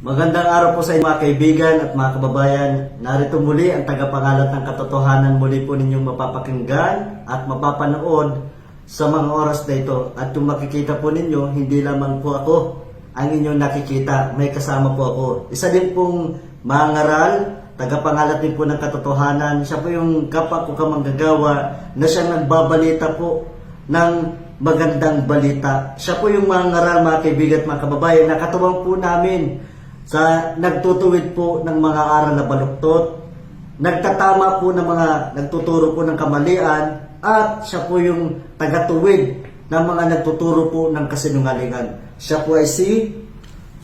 Magandang araw po sa inyo mga kaibigan at mga kababayan. Narito muli ang tagapangalat ng katotohanan muli po ninyong mapapakinggan at mapapanood sa mga oras na ito. At kung makikita po ninyo, hindi lamang po ako ang inyong nakikita. May kasama po ako. Isa din pong mangaral, tagapangalat din po ng katotohanan. Siya po yung kapwa ko kamanggagawa na siya nagbabalita po ng magandang balita. Siya po yung mangaral mga kaibigan at mga kababayan. Nakatuwang po namin sa nagtutuwid po ng mga aral na baluktot, nagtatama po ng mga nagtuturo po ng kamalian, at siya po yung tagatuwid ng mga nagtuturo po ng kasinungalingan. Siya po ay si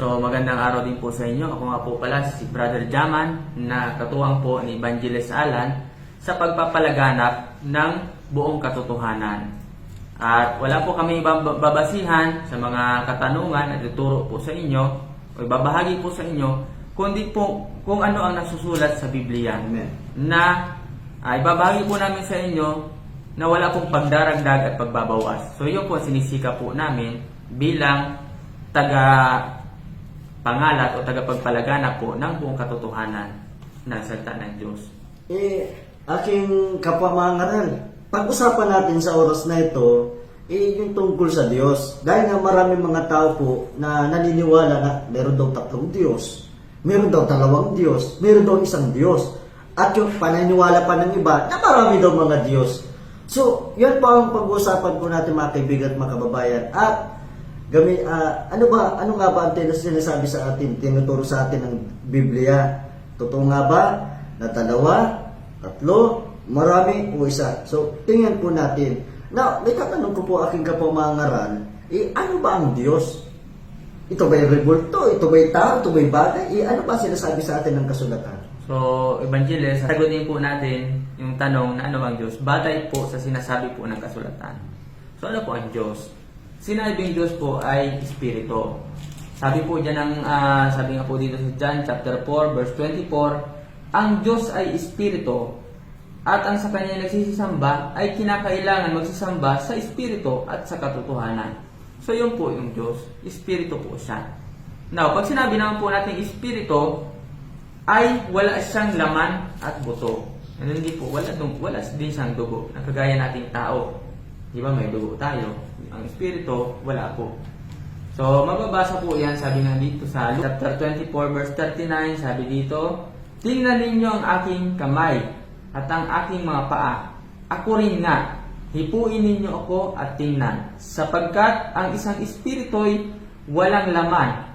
So magandang araw din po sa inyo. Ako nga po pala si Brother Jaman na katuwang po ni Evangelist Alan sa pagpapalaganap ng buong katotohanan. At wala po kami bab- babasihan sa mga katanungan na ituturo po sa inyo o ibabahagi po sa inyo kundi po kung ano ang nasusulat sa Biblia Amen. na uh, ibabahagi po namin sa inyo na wala pong pagdaragdag at pagbabawas. So yun po sinisika po namin bilang taga pangalat o tagapagpalaganap po ng buong katotohanan ng salita ng Diyos. Eh, aking kapwa mangaral, pag-usapan natin sa oras na ito, eh, yung tungkol sa Diyos. Dahil nga maraming mga tao po na naniniwala na meron daw tatlong Diyos, meron daw dalawang Diyos, meron daw isang Diyos. At yung paniniwala pa ng iba na marami daw mga Diyos. So, yan po ang pag-uusapan po natin mga kaibigan at mga kababayan. At Gami, ah, ano ba, ano nga ba ang sinasabi sa atin, tinuturo sa atin ng Biblia? Totoo nga ba na dalawa, tatlo, marami o isa? So, tingnan po natin. Now, may tatanong ko po aking kapamangaral, eh, ano ba ang Diyos? Ito ba yung rebulto? Ito ba yung tao? Ito ba yung bagay? Eh, ano ba sinasabi sa atin ng kasulatan? So, Evangelist, sagutin po natin yung tanong na ano ang Diyos batay po sa sinasabi po ng kasulatan. So, ano po ang Diyos? Sinabing Diyos po ay Espiritu. Sabi po dyan ng, ah, sabi nga po dito sa John chapter 4 verse 24, ang Diyos ay Espiritu at ang sa Kanya nagsisisamba ay kinakailangan magsisamba sa Espiritu at sa katotohanan. So yun po yung Diyos, Espiritu po siya. Now, pag sinabi naman po natin Espiritu, ay wala siyang laman at buto. Ano hindi po, wala, wala din siyang dugo, na kagaya nating tao. Di ba may dugo tayo? Ang espiritu, wala po. So, mababasa po yan, sabi nga dito sa chapter 24 verse 39, sabi dito, Tingnan ninyo ang aking kamay at ang aking mga paa. Ako rin nga, hipuin ninyo ako at tingnan, sapagkat ang isang espiritu'y walang laman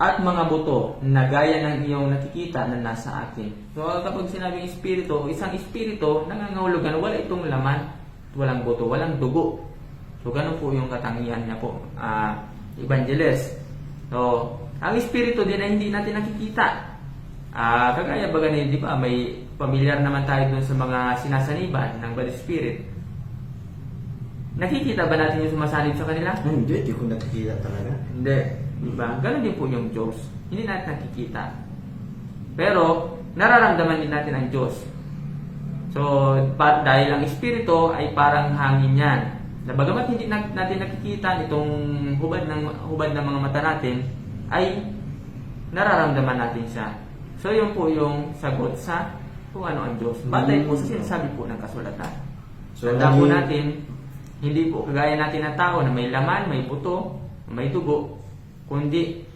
at mga buto na gaya ng iyong nakikita na nasa akin. So kapag sinabing espiritu, isang espiritu nangangahulugan wala itong laman, walang buto, walang dugo. So ganun po yung katangian niya po, ah, evangelist. So, ang espiritu din ay hindi natin nakikita. Ah, kagaya ba ganun, di ba, may familiar naman tayo dun sa mga sinasaniban ng bad spirit. Nakikita ba natin yung sumasanib sa kanila? Ah, Hindi, hindi ko nakikita talaga. Hindi. Di ba? Ganon din po yung Diyos. Hindi natin nakikita. Pero, nararamdaman din natin ang Diyos. So, pa, dahil ang Espiritu ay parang hangin yan. Na bagamat hindi na- natin nakikita itong hubad ng, hubad ng mga mata natin, ay nararamdaman natin siya. So, yun po yung sagot sa kung ano ang Diyos. Batay po sa sinasabi po ng kasulatan. So, Tanda po natin, hindi po kagaya natin ng tao na may laman, may buto, may dugo, kundi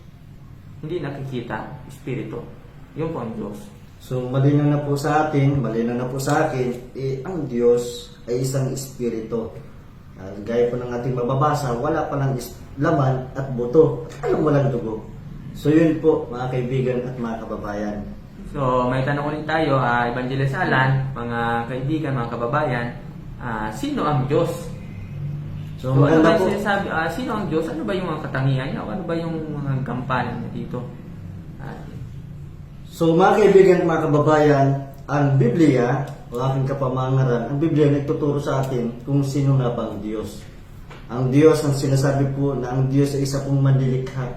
hindi nakikita, espiritu. Yun po ang Diyos. So, malinaw na po sa atin, malinaw na po sa akin, eh, ang Diyos ay isang espiritu. Ah, gaya po ng ating mababasa, wala pa lang is- laman at buto. At alam walang dugo. So, yun po, mga kaibigan at mga kababayan. So, may tanong ulit tayo, ah, Evangelist Alan, mga kaibigan, mga kababayan, ah, sino ang Diyos? So, So, ano ba po. yung sinasabi, ah, sino ang Diyos? Ano ba yung mga katangian niya? Ano ba yung mga gampanan niya dito? Ah, So, mga kaibigan mga kababayan, ang Biblia, o aking kapamangaran, ang Biblia nagtuturo sa atin kung sino nga ba ang Diyos. Ang Diyos, ang sinasabi po na ang Diyos ay isa pong manlilikha.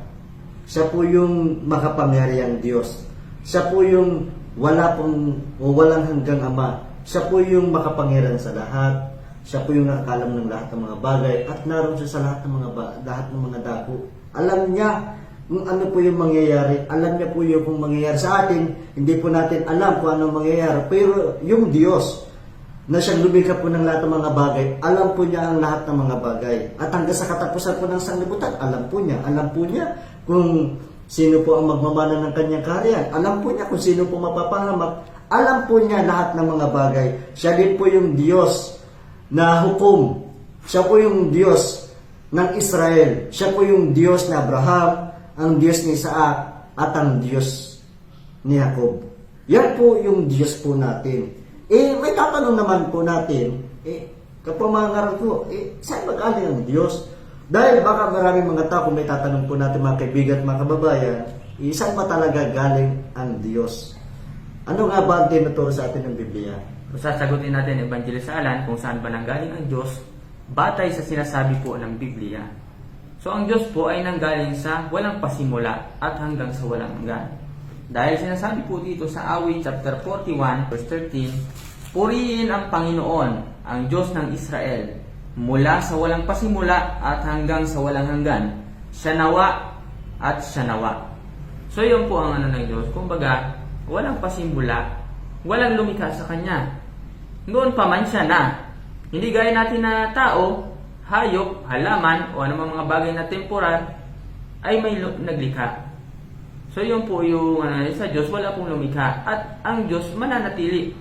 Siya po yung makapangyariang Diyos. Siya po yung wala pong o walang hanggang ama. Siya po yung makapangyarihan sa lahat. Siya po yung nakakalam ng lahat ng mga bagay at naroon siya sa lahat ng mga ba- lahat ng mga dako. Alam niya kung ano po yung mangyayari. Alam niya po yung kung mangyayari sa atin. Hindi po natin alam kung ano mangyayari. Pero yung Diyos, na siyang lumikha po ng lahat ng mga bagay, alam po niya ang lahat ng mga bagay. At hanggang sa katapusan po ng sanglibutan, alam po niya. Alam po niya kung sino po ang magmamana ng kanyang kaharian. Alam po niya kung sino po mapapahamak. Alam po niya lahat ng mga bagay. Siya din po yung Diyos na hukom. Siya po yung Diyos ng Israel. Siya po yung Diyos na Abraham, ang Diyos ni Isaac, at ang Diyos ni Jacob. Yan po yung Diyos po natin. Eh, may tatanong naman po natin, eh, kapamangaral ko, eh, saan magaling ang Diyos? Dahil baka maraming mga tao, kung may tatanong po natin mga kaibigan at mga kababayan, saan ba talaga galing ang Diyos? Ano nga ba ang tinuturo sa atin ng Biblia? Kung sasagutin natin Evangelist Alan kung saan ba nanggaling ang Diyos, batay sa sinasabi po ng Biblia. So ang Diyos po ay nanggaling sa walang pasimula at hanggang sa walang hanggan. Dahil sinasabi po dito sa Awit chapter 41 verse 13, Purihin ang Panginoon, ang Diyos ng Israel, mula sa walang pasimula at hanggang sa walang hanggan. Siya nawa at siya nawa. So yun po ang ano ng Diyos. Kumbaga, walang pasimula, walang lumikha sa Kanya. Noon pa man siya na. Hindi gaya natin na tao, hayop, halaman, o anumang mga bagay na temporal, ay may naglikha. So yun po yung ano, sa Diyos, wala pong lumikha. At ang Diyos mananatili.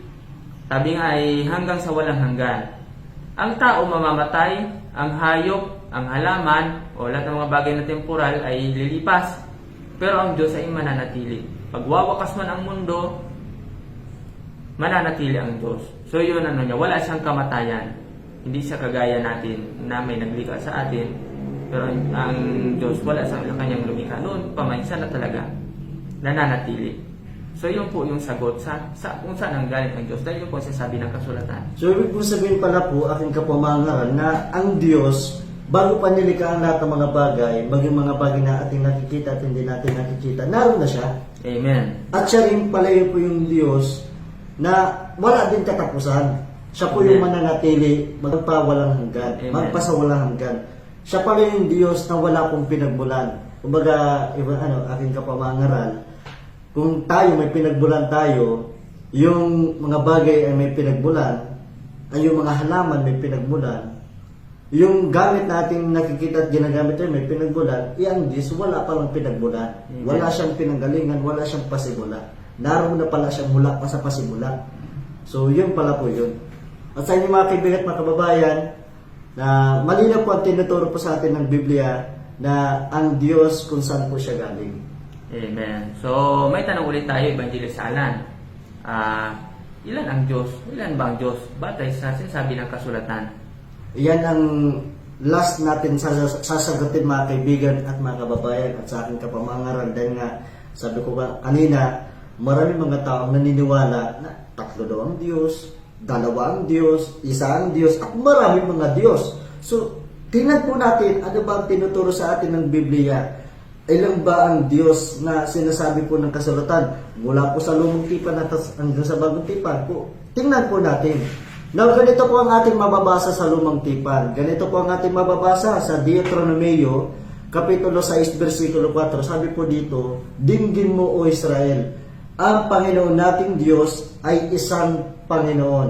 Sabi nga ay hanggang sa walang hanggan. Ang tao mamamatay, ang hayop, ang halaman, o lahat ng mga bagay na temporal ay lilipas. Pero ang Diyos ay mananatili. Pag wawakas man ang mundo, mananatili ang Diyos. So yun ano niya, wala siyang kamatayan. Hindi siya kagaya natin na may naglikha sa atin. Pero ang Diyos, wala sa kanyang lumikha. Noon pa man siya na talaga nananatili. So yun po yung sagot sa, sa kung saan ang galing ang Diyos. Dahil yun po ang sinasabi ng kasulatan. So, ibig po sabihin pala po, aking kapamangaral, na ang Diyos, bago pa nilikha ang lahat ng mga bagay, maging mga bagay na ating nakikita at hindi natin nakikita, naroon na siya. Amen. At siya rin pala yun po yung Diyos na wala din katapusan. Siya po yung Amen. mananatili, magpawalang hanggan, Amen. magpasawalang hanggan. Siya pala yung Diyos na wala pong pinagmulan. Kumbaga, iba, ano, aking kapamangaral, kung tayo may pinagbulan tayo, yung mga bagay ay may pinagbulan, ay yung mga halaman may pinagbulan, yung gamit nating nakikita at ginagamit tayo may pinagbulan, iyan Diyos, wala palang pinagbulan. Amen. Wala siyang pinanggalingan, wala siyang pasimula. Naroon na pala siyang mula pa sa pasimula. So, yun pala po yun. At sa inyo mga kaibigan at mga kababayan, na malinaw po ang tinuturo po sa atin ng Biblia na ang Diyos kung saan po siya galing. Amen. So, may tanong ulit tayo, Evangelist Alan. Ah, ilan ang Diyos? Ilan ba Diyos? Batay sa sinasabi ng kasulatan. Yan ang last natin sas- sasagutin mga kaibigan at mga kababayan at sa aking kapamangaral dahil nga sabi ko ba kanina marami mga tao ang naniniwala na tatlo daw ang Diyos, dalawa ang Diyos, isa ang Diyos at marami mga Diyos. So, tingnan po natin ano ba ang tinuturo sa atin ng Biblia. Ilan ba ang Diyos na sinasabi po ng kasulatan mula po sa lumang tipan at hanggang sa bagong tipan po. Tingnan po natin. Now, ganito po ang ating mababasa sa lumang tipan. Ganito po ang ating mababasa sa Deuteronomio, Kapitulo 6, versikulo 4. Sabi po dito, Dinggin mo, O Israel, ang Panginoon nating Diyos ay isang Panginoon.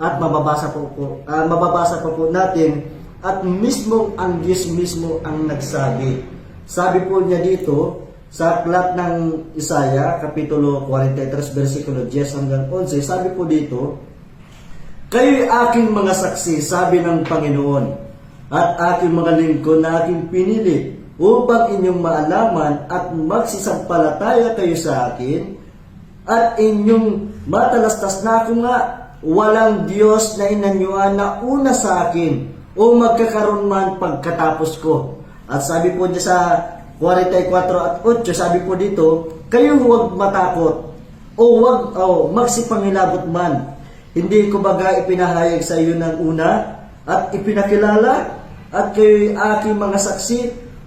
At mababasa po, po ah, mababasa po po natin at mismo ang Diyos mismo ang nagsabi. Sabi po niya dito sa aklat ng Isaiah, Kapitulo 43, versikulo 10 hanggang 11, sabi po dito, Kayo'y aking mga saksi, sabi ng Panginoon, at aking mga lingkod na aking pinili, upang inyong maalaman at magsisampalataya kayo sa akin, at inyong matalastas na ako nga, walang Diyos na inanyuan na una sa akin, o magkakaroon man pagkatapos ko. At sabi po niya sa 44 at 8, sabi po dito, kayo huwag matakot, o wag o magsipangilabot man. Hindi ko baga ipinahayag sa iyo ng una at ipinakilala at kayo'y aking mga saksi,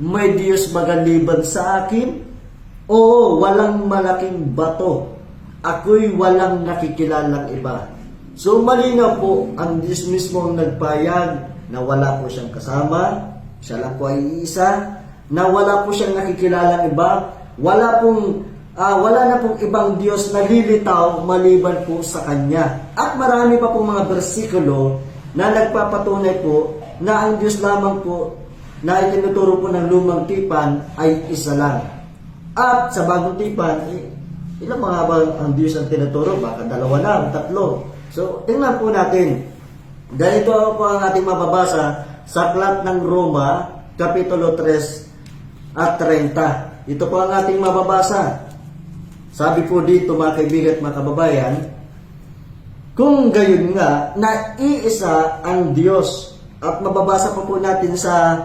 may Diyos magaliban sa akin? Oo, walang malaking bato. Ako'y walang nakikilalang iba. So malinaw po, ang Diyos mismo ang nagpayag na wala po siyang kasama, siya lang po ay isa, na wala po siyang nakikilalang iba, wala pong ah, wala na pong ibang Diyos na lilitaw maliban po sa Kanya. At marami pa pong mga bersikulo na nagpapatunay po na ang Diyos lamang po na itinuturo po ng lumang tipan ay isa lang. At sa bagong tipan, eh, ilang mga ba ang Diyos ang tinuturo? Baka dalawa lang, tatlo. So, tingnan po natin. Ganito po ang ating mababasa sa aklat ng Roma, Kapitulo 3 at 30. Ito po ang ating mababasa. Sabi po dito mga kaibigan at mga kababayan, kung gayon nga, na iisa ang Diyos. At mababasa pa po natin sa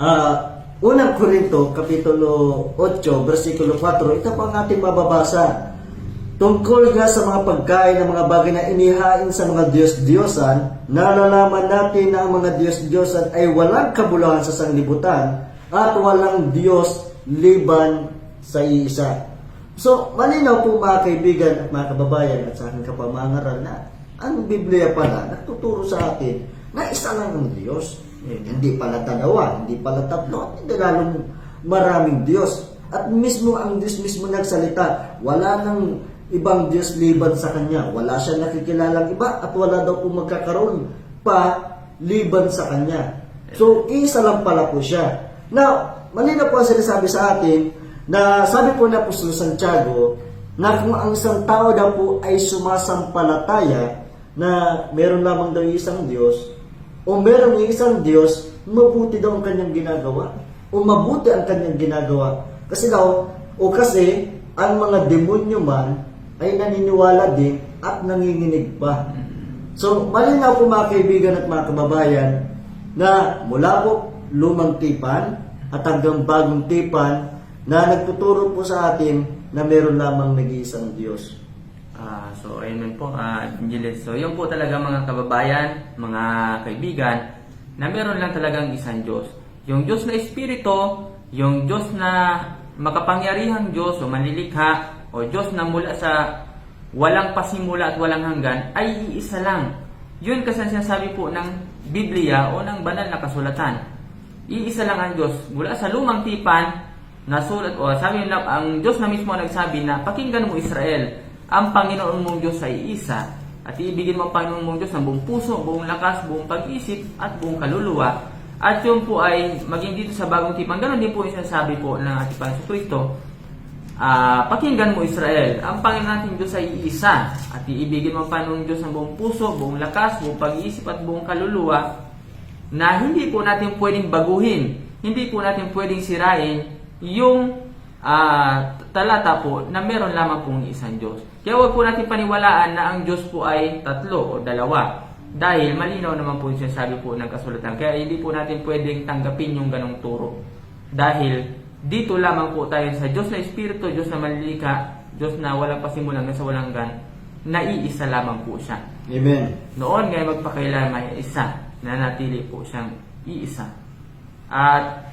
ah, unang Korinto, Kapitulo 8, versikulo 4. Ito po ang ating mababasa. Tungkol nga sa mga pagkain ng mga bagay na inihain sa mga Diyos-Diyosan, nalalaman natin na ang mga Diyos-Diyosan ay walang kabuluhan sa sanglibutan at walang Diyos liban sa isa. So, malinaw po mga kaibigan at mga kababayan at sa aking kapamangaral na ang Biblia pala nagtuturo sa atin na isa lang ang Diyos. Eh, Hindi pala dalawa, hindi pala tatlo, hindi lalong maraming Diyos. At mismo ang Diyos mismo nagsalita, wala nang ibang Diyos liban sa Kanya. Wala siya nakikilalang iba at wala daw po magkakaroon pa liban sa Kanya. So, isa lang pala po siya. Now, malinaw po ang sinasabi sa atin na sabi po na Apostol Santiago na kung ang isang tao daw po ay sumasampalataya na meron lamang daw isang Diyos o meron isang Diyos, mabuti daw ang kanyang ginagawa o mabuti ang kanyang ginagawa. Kasi daw, o kasi ang mga demonyo man ay naniniwala din at nanginginig pa. So, malinaw po mga kaibigan at mga kababayan na mula po lumang tipan at hanggang bagong tipan na nagtuturo po sa atin na meron lamang nag-iisang Diyos. Ah, so ayun po, ah, Angeles. So yun po talaga mga kababayan, mga kaibigan, na meron lang talagang isang Diyos. Yung Diyos na Espiritu, yung Diyos na makapangyarihang Diyos o manlilikha, o Diyos na mula sa walang pasimula at walang hanggan, ay iisa lang. Yun kasi ang sinasabi po ng Biblia o ng banal na kasulatan. Iisa lang ang Diyos. Mula sa lumang tipan, nasulat o sabi na ang Diyos na mismo nagsabi na pakinggan mo Israel ang Panginoon mong Diyos ay isa at iibigin mo ang Panginoon mong Diyos ng buong puso, buong lakas, buong pag-isip at buong kaluluwa at yun po ay maging dito sa bagong tipan ganon din po yung sinasabi po ng ating Panginoon Kristo Ah, pakinggan mo Israel, ang Panginoon nating Diyos ay iisa at iibigin mo ang Panginoon Diyos ng buong puso, buong lakas, buong pag-iisip at buong kaluluwa na hindi po natin pwedeng baguhin, hindi po natin pwedeng sirain yung ah, talata po na meron lamang pong isang Diyos. Kaya huwag po natin paniwalaan na ang Diyos po ay tatlo o dalawa. Dahil malinaw naman po yung sinasabi po ng kasulatan. Kaya hindi po natin pwedeng tanggapin yung ganong turo. Dahil dito lamang po tayo sa Diyos na Espiritu, Diyos na malilika, Diyos na walang pasimulan na sa walang gan, naiisa lamang po siya. Amen. Noon ngayon magpakailan may isa na natili po siyang iisa. At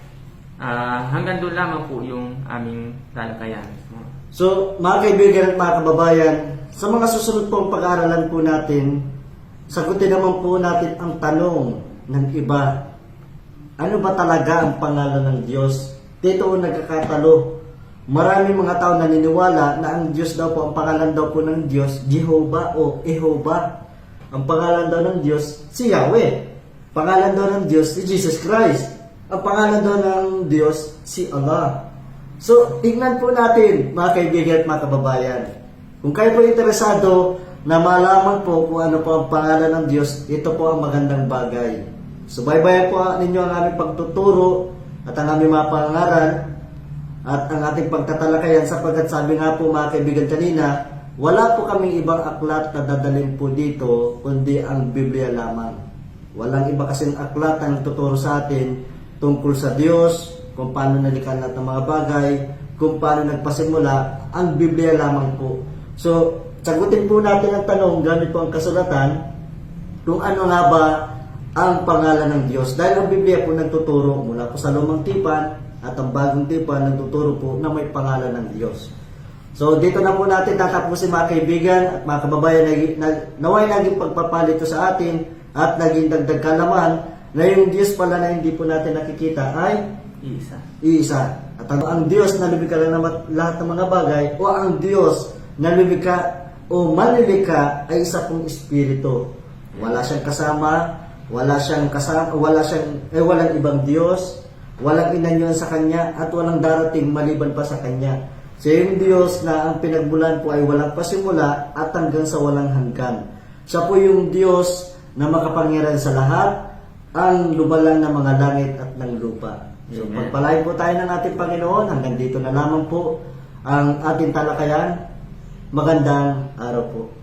ah, hanggang doon lamang po yung aming talakayan. So, mga kaibigan at mga kababayan, sa mga susunod pong pag-aaralan po natin, sagutin naman po natin ang tanong ng iba. Ano ba talaga ang pangalan ng Diyos? Dito nagkakatalo. Marami mga tao naniniwala na ang Diyos daw po, ang pangalan daw po ng Diyos, Jehovah o Ehova. Ang pangalan daw ng Diyos, si Yahweh. Pangalan daw ng Diyos, si Jesus Christ. Ang pangalan daw ng Diyos, si Allah. So, tingnan po natin, mga kaibigan at mga kababayan. Kung kayo po interesado na malaman po kung ano po ang pangalan ng Diyos, ito po ang magandang bagay. So, bye-bye po ninyo ang aming pagtuturo at ang aming mga pangaral at ang ating pagtatalakayan sapagkat sabi nga po mga kaibigan kanina, wala po kaming ibang aklat na dadalhin po dito kundi ang Biblia lamang. Walang iba kasing aklat na nagtuturo sa atin tungkol sa Diyos, kung paano nalikha lahat ng mga bagay, kung paano nagpasimula, ang Biblia lamang po. So, sagutin po natin ang tanong gamit po ang kasulatan kung ano nga ba ang pangalan ng Diyos. Dahil ang Biblia po nagtuturo mula po sa lumang tipan at ang bagong tipan nagtuturo po na may pangalan ng Diyos. So dito na po natin tatapusin mga kaibigan at mga kababayan na, na naway naging pagpapalito sa atin at naging dagdag kalaman na yung Diyos pala na hindi po natin nakikita ay Iisa. Iisa. At ang, ang Diyos na lumikha ng mat- lahat ng mga bagay o ang Diyos na lumikha o manlilikha ay isa pong espiritu. Wala siyang kasama, wala siyang kasama, wala siyang eh walang ibang Diyos, walang inanyon sa kanya at walang darating maliban pa sa kanya. Siya yung Diyos na ang pinagmulan po ay walang pasimula at hanggang sa walang hanggan. Siya po yung Diyos na makapangyarihan sa lahat, ang lumalang ng mga langit at ng lupa. So, Amen. pagpalain po tayo ng ating Panginoon. Hanggang dito na lamang po ang ating talakayan. Magandang araw po.